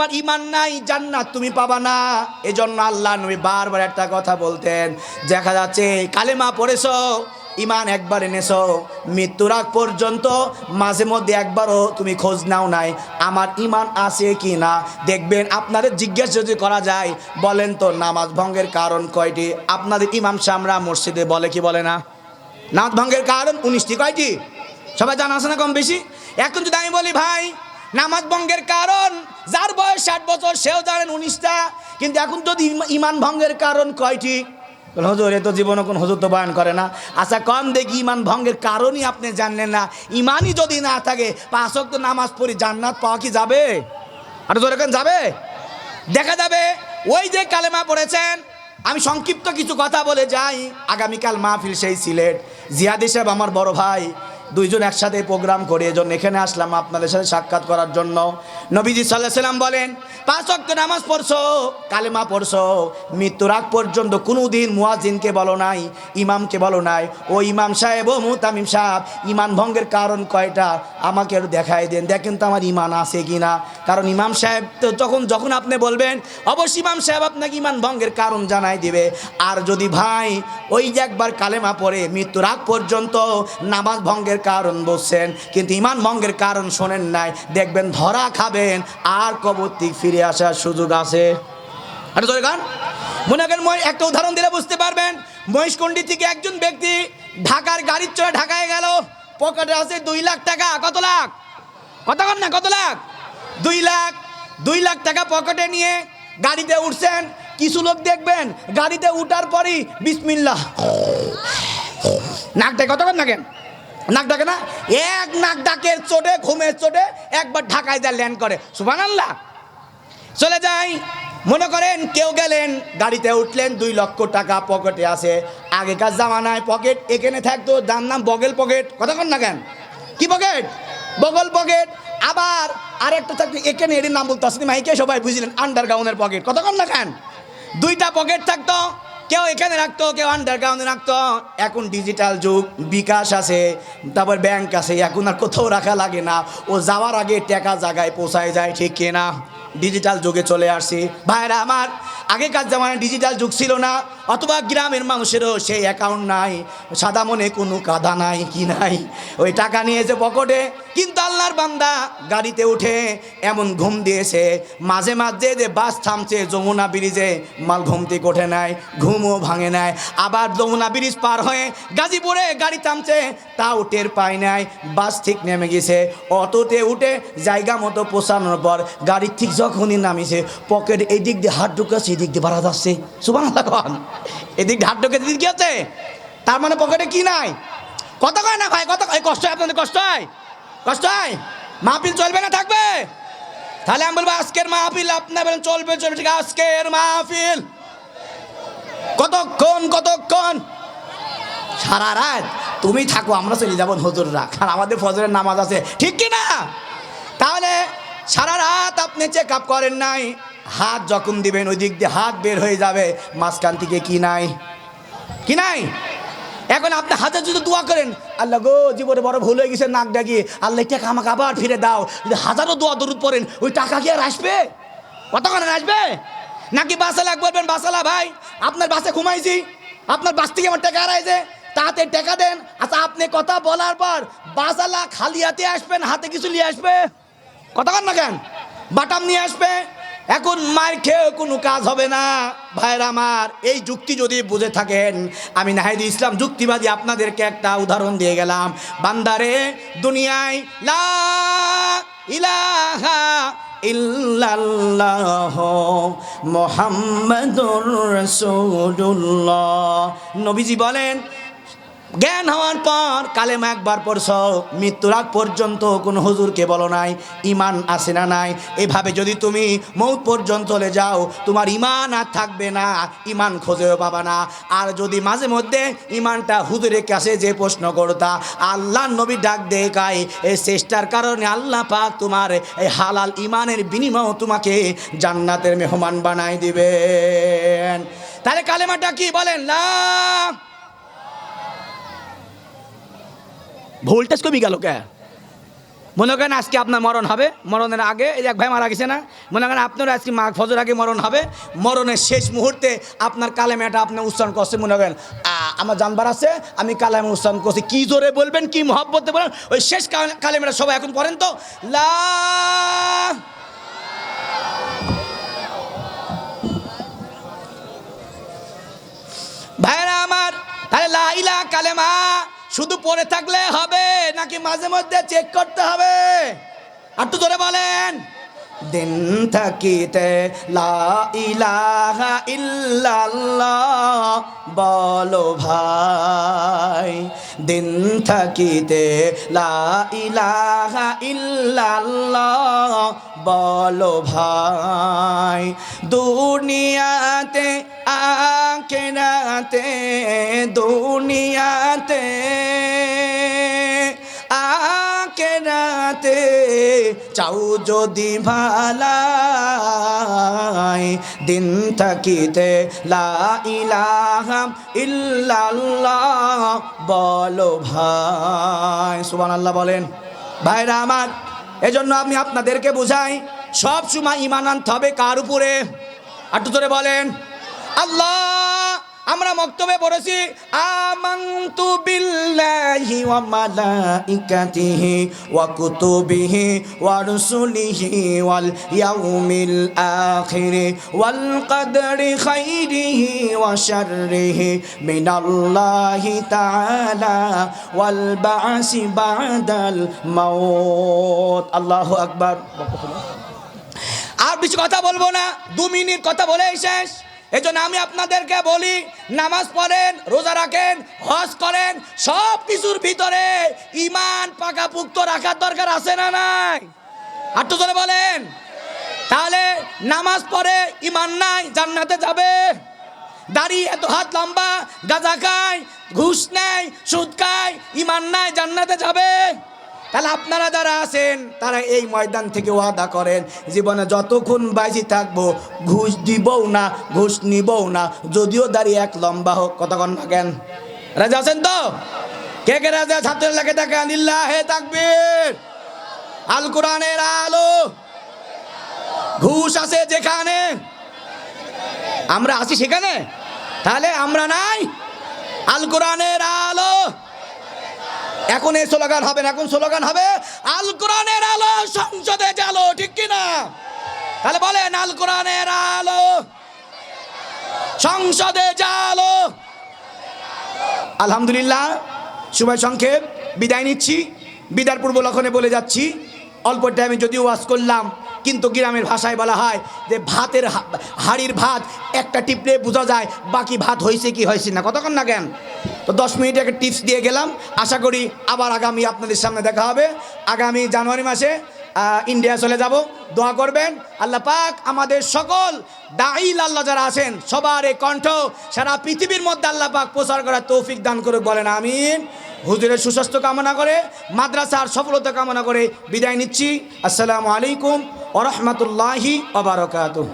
তোমার ইমান নাই, জান্নাত তুমি পাবা না। এজন্য আল্লাহ নবী বারবার একটা কথা বলতেন, দেখা যাচ্ছে কালেমা পড়েছো ইমান একবার এনেছো, মৃত্যুর আগ পর্যন্ত মাঝে মধ্যে একবারও তুমি খোঁজ নাও নাই, আমার ইমান আছে কি না? দেখবেন আপনাদের জিজ্ঞেস যদি করা যায়, বলেন তো নামাজ ভঙ্গের কারণ কয়টি? আপনাদের ইমাম সামরা মসজিদে বলে কি বলে না? নামাজ ভঙ্গের কারণ উনিশটি কয়টি? সবাই জানা আছে না কম বেশি? এখন যদি আমি বলি, ভাই, নামাজ ভঙ্গের কারণ যার বয়স ষাট বছর, সেও জানেন উনিশটা। কিন্তু এখন যদি ইমান ভঙ্গের কারণ কয়টি? হজুর, এ তো জীবনে কোন হুজুর তো বয়ান করে না। আচ্ছা কম দেখি ইমান ভঙ্গের কারণই আপনি জানলেন না। ইমানই যদি না থাকে, পাঁচ তো নামাজ পড়ি জান্নাত পাওয়া কি যাবে? আর জোরে কেন যাবে? দেখা যাবে, ওই যে কালেমা পড়েছেন, আমি সংক্ষিপ্ত কিছু কথা বলে যাই। আগামীকাল মাহফিল সেই সিলেট। জিয়াদ সাহেব, আমার বড় ভাই দুইজন একসাথে প্রোগ্রাম করে, এজন্য এখানে আসলাম আপনাদের সাথে সাক্ষাৎ করার জন্য। নবীজি সাল্লাহ সাল্লাম বলেন, পাঁচ অক্ট নামাজ পড়ছো, কালেমা পড়ছো, মৃত্যুর আগ পর্যন্ত কোনো দিন মুয়াজিনকে বলো নাই, ইমামকে বলো নাই। ও ইমাম সাহেব, ও মুতামিম সাহেব, ইমান ভঙ্গের কারণ কয়টা? আমাকে একটু দেখাই দেন, দেখেন তো আমার ইমান আছে কি না কারণ ইমাম সাহেব তো যখন যখন আপনি বলবেন, অবশ্যই ইমাম সাহেব আপনাকে ইমান ভঙ্গের কারণ জানাই দিবে। আর যদি ভাই ওই যে একবার কালেমা পড়ে, মৃত্যুর আগ পর্যন্ত নামাজ ভঙ্গের কারণ বলছেন, কিন্তু ইমান ভঙ্গের কারণ শোনেন নাই। দেখবেন ধরা খাবেন, আর কবর্তিক ফিরে আসার সুযোগ আছে। মনে করেন একটা উদাহরণ দিলে বুঝতে পারবেন। মহিষকুণ্ডি থেকে একজন ব্যক্তি ঢাকার গাড়ির চড়ে ঢাকায় গেল। পকেটে আছে দুই লাখ টাকা। কত লাখ? কত না, কত লাখ? দুই লাখ দুই লাখ টাকা পকেটে নিয়ে গাড়িতে উঠছেন। কিছু লোক দেখবেন, গাড়িতে উঠার পরই বিসমিল্লাহ। নাক ডাকে কত কর না কেন? নাক ডাকে না? এক নাক ডাকের চোটে, ঘুমের চোটে একবার ঢাকায় যা ল্যান্ড করে। সুবান আল্লাহ চলে যাই। মনে করেন কেউ গেলেন, গাড়িতে উঠলেন, দুই লক্ষ টাকা পকেটে আছে। আগেকার জামানায় পকেট, এখানে থাকতো, যার নাম বগেল পকেট। কতক্ষণ না কেন? কি পকেট? বগল পকেট। আবার আরেকটা থাকতো, এখানে এর নাম বলতো, আসলে মাইকে সবাই বুঝলেন আন্ডারগ্রাউন্ডের পকেট। কতক্ষণ না কেন? দুইটা পকেট থাকতো কেউ এখানে রাখতো, কেউ আন্ডারগ্রাউন্ডে রাখতো। এখন ডিজিটাল যুগ, বিকাশ আছে, তারপর ব্যাংক আছে, এখন আর কোথাও রাখা লাগে না। ও যাওয়ার আগে টাকা জায়গায় পৌঁছায় যায়, ঠিক কিনা? ডিজিটাল যুগে চলে আসছি। ভাইরা আমার, আগেকার জামানায় ডিজিটাল যুগ ছিল না, অথবা গ্রামের মানুষেরও সেই অ্যাকাউন্ট নাই। সাদা মনে কোনো কাদা নাই, কি নাই? ওই টাকা নিয়েছে পকেটে, কিন্তু আল্লাহর বান্দা গাড়িতে উঠে এমন ঘুম দিয়েছে, মাঝে মাঝে যে বাস থামছে, যমুনা ব্রিজে মাল ঘুম থেকে ওঠে নাই ঘুমও ভাঙে নাই আবার যমুনা ব্রিজ পার হয়ে গাজীপুরে গাড়ি থামছে, তাও টের পায় নাই, বাস ঠিক নেমে গেছে। অটোতে উঠে জায়গা মতো পোষানোর পর গাড়ি ঠিক যখনই নামিছে পকেট এই দিক দিয়ে হাত ঢুকাচ্ছে এদিক দিয়ে বাড়া যাচ্ছে। সুবান এদিক হাত ঢুকে দিক আছে তার মানে পকেটে কি নাই? কত কয় না ভাই কত কষ্ট হয় আপনাদের, কষ্ট হয়? কষ্ট হয়? মাহফিল চলবে না, থাকবে? তাহলে আমি বলব, আজকের মাহফিল আপনার বলেন, চলবে চলবে, ঠিক আজকের মাহফিল। কতক্ষণ কতক্ষণ? সারা রাত তুমি থাকো, আমরা চলে যাব হুজুররা। কারণ আমাদের ফজরের নামাজ আছে, ঠিক কি না? তাহলে সারা রাত আপনি চেক আপ করেন নাই, হাত যখন দিবেন, ওই দিক দিয়ে হাত বের হয়ে যাবে, মাঝখান থেকে কি নাই? কি নাই? এখন আপনি হাতে যদি দোয়া করেন, আল্লাহ গো, জীবনে বড় ভুল হয়ে গেছে, নাক ডাকি আল্লাহ টাকা আমাকে আবার ফিরে দাও। যদি হাজারো দোয়া দরুদ পড়েন, ওই টাকা কি আর আসবে? কতক্ষণ আসবে? নাকি বাসালাক বলবেন বাসালা ভাই, আপনার বাসে ঘুমাইছি, আপনার বাস থেকে আমার টাকা হারাইছে, তাতে টাকা দেন। আচ্ছা আপনি কথা বলার পর বাসালা খালি হাতে আসবেন, হাতে কিছু নিয়ে আসবে? কতক্ষণ না কেন? বাটাম নিয়ে আসবে? এখন মার খেয়ে কোনো কাজ হবে না। ভাইয়ের আমার, এই যুক্তি যদি বুঝে থাকেন, আমি নাহিদ ইসলাম যুক্তিবাদী আপনাদেরকে একটা উদাহরণ দিয়ে গেলাম। বান্দারে, দুনিয়ায় লা ইলাহা ইল্লাল্লাহ মোহাম্মদুর নবীজি বলেন জ্ঞান হওয়ার পর কালেমা একবার পড়ছ, মৃত্যুর আগ পর্যন্ত কোনো হুজুরকে বলো নাই ইমান আসে না নাই। এভাবে যদি তুমি মৌত পর্যন্ত চলে যাও, তোমার ইমান আর থাকবে না ইমান খোঁজেও পাবা না। আর যদি মাঝে মধ্যে ইমানটা হুজুরের কাছে যে প্রশ্ন করতা, আল্লাহ নবী ডাক দে গাই এই চেষ্টার কারণে আল্লাহ পাক তোমার এই হালাল ইমানের বিনিময় তোমাকে জান্নাতের মেহমান বানাই দিবেন। তাহলে কালেমাটা কি বলেন? না ভোল্টেজ কমে গেল কে? মনে করেন আজকে আপনার মরণ হবে, মরণের আগে এই এক ভাই মারা গেছে না, মনে করেন আপনার আজকে মা ফজর আগে মরণ হবে, মরণের শেষ মুহূর্তে আপনার কালেমাটা আপনি উচ্চারণ করছে মনে করেন আমার জানবার আছে, আমি কালেমা উচ্চারণ করছি। কী জোরে বলবেন, কী মহব্বতে বলেন ওই শেষ কালে- কালেমাটা সবাই এখন পড়েন তো। লা ভাইরা আমার, তাহলে লাইলা কালেমা শুধু পড়ে থাকলে হবে, নাকি মাঝে মধ্যে চেক করতে হবে? আর তো ধরে বলেন। দিন থাকিতে লা ইলাহা ইল্লাল্লাহ বলো ভাই। দিন থাকিতে ইল্লাল্লাহ বলো ভাই। দুনিয়াতে, আখেরাতে, দুনিয়াতে আখেরাতে চাও যদি ভালাই, দিন থাকিতে লা ইলাহা ইল্লাল্লাহ, বলো ভাই, সুবহানাল্লাহ বলেন। ভাইরা আমার, এজন্য আমি আপনাদেরকে বুঝাই, সব সময় ইমান আনতে হবে কার উপরে? একটু ধরে বলেন। আল্লাহ! আমরা মক্তবে পড়েছি, আমান্তু বিল্লাহি ওয়া মালাইকাতিহি ওয়া কুতুবিহি ওয়া রুসুলিহি ওয়াল ইয়াউমিল আখির ওয়াল কদরি খাইরিহি ওয়া শাররিহি মিনাল্লাহি তাআলা ওয়াল বা'সি বাদাল মাউত। আল্লাহু আকবার। আর বেশি কথা বলব না, দু মিনিট কথা বলেই শেষ। এই আমি আপনাদেরকে বলি, নামাজ পড়েন, রোজা রাখেন, হজ করেন, সব কিছুর ভিতরে ইমান পাকাপুক্ত রাখার দরকার আছে না নাই? আর তো ধরে বলেন। তাহলে নামাজ পড়ে ইমান নাই, জান্নাতে যাবে। দাড়ি এত হাত লম্বা, গাঁজা খায়, ঘুষ নেয়, সুদ খায় ইমান নাই, জান্নাতে যাবে। তাহলে আপনারা যারা আছেন, তারা এই ময়দান থেকে ওয়াদা করেন, জীবনে যতক্ষণ বাইজি থাকব, ঘুষ দিবও না, ঘুষ নিবও না, যদিও দাঁড়িয়ে এক লম্বা হোক, কতক্ষণ থাকেন? রাজা আছেন তো? কে কে রাজা? ছাত্রের লাগে থাকে ইল্লাহ হে তাকবীর। আল কোরআনের আলো। ঘুষ আছে যেখানে। আমরা আছি সেখানে। তাহলে আমরা নাই। আল কোরআনের আলো। এখন এই স্লোগান হবে না, এখন স্লোগান হবে, আল কোরআনের আলো সংসদে জালো ঠিক কি না তাহলে বলেন, আল কোরআনের আলো সংসদে জালো আলহামদুলিল্লাহ, সময় সংক্ষেপ, বিদায় নিচ্ছি। বিদার পূর্ব লক্ষণে বলে যাচ্ছি, অল্প টাইমে যদিও ওয়াজ করলাম, কিন্তু গ্রামের ভাষায় বলা হয় যে ভাতের হাড়ির ভাত, একটা টিপলে বোঝা যায় বাকি ভাত হয়েছে কি হয়েছে না। কতক্ষণ না কেন? তো দশ মিনিট একটা টিপস দিয়ে গেলাম। আশা করি আবার আগামী আপনাদের সামনে দেখা হবে। আগামী জানুয়ারি মাসে ইন্ডিয়া চলে যাব। দোয়া করবেন। আল্লাহ পাক আমাদের সকল দাইল আল্লাহ যারা আছেন, সবার এই কণ্ঠ সারা পৃথিবীর মধ্যে আল্লাহ পাক প্রচার করার তৌফিক দান করে বলেন আমিন। হুজুরের সুস্বাস্থ্য কামনা করে, মাদ্রাসার সফলতা কামনা করে বিদায় নিচ্ছি। আসসালামু আলাইকুম ওরহমতুল্লাহি ওবরাকাতুহ